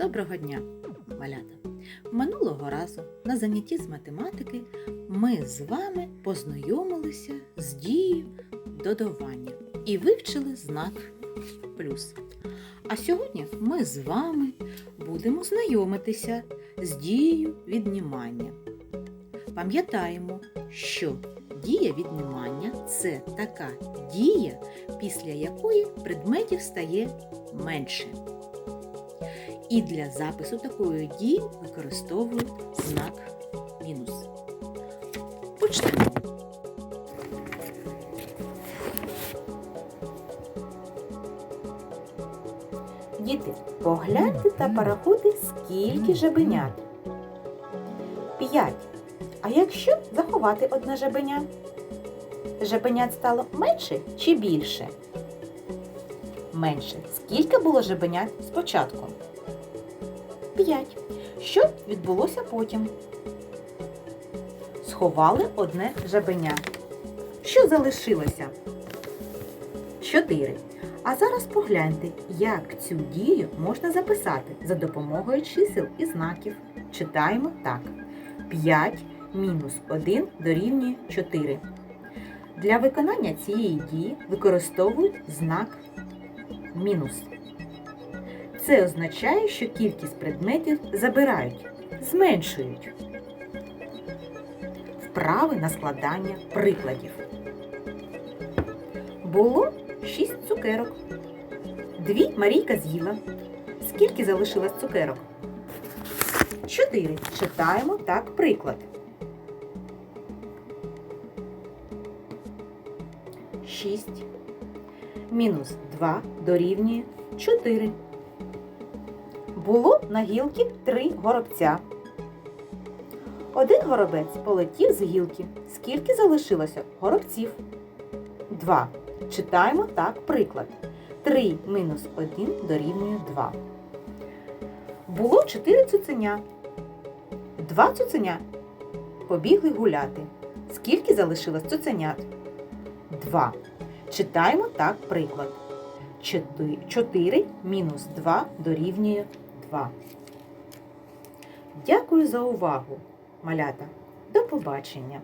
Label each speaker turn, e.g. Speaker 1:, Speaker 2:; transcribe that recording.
Speaker 1: Доброго дня, малята! Минулого разу на занятті з математики ми з вами познайомилися з дією додавання і вивчили знак плюс. А сьогодні ми з вами будемо знайомитися з дією віднімання. Пам'ятаємо, що дія віднімання це така дія, після якої предметів стає менше. І для запису такої дії використовують знак мінус. Почнемо. Діти, погляньте та порахуйте, скільки жабенят. П'ять. А якщо заховати одне жабеня? Жабенят стало менше чи більше? Менше. Скільки було жабенят спочатку? П'ять. Що відбулося потім? Сховали одне жабеня. Що залишилося? Чотири. А зараз погляньте, як цю дію можна записати за допомогою чисел і знаків. Читаємо так. 5 мінус 1 дорівнює 4. Для виконання цієї дії використовують знак мінус. Це означає, що кількість предметів забирають, зменшують. Вправи на складання прикладів. Було 6 цукерок. Дві Марійка з'їла. Скільки залишилось цукерок? 4. Читаємо так приклад. 6 мінус 2 дорівнює 4. Було на гілки три горобця. Один горобець полетів з гілки. Скільки залишилося горобців? 2. Читаємо так приклад. 3 мінус 1 дорівнює 2. Було 4 цуценя. Два цуценя побігли гуляти. Скільки залишилось цуценят? 2. Читаємо так приклад. 4 мінус 2 дорівнює 2. Дякую за увагу, малята. До побачення!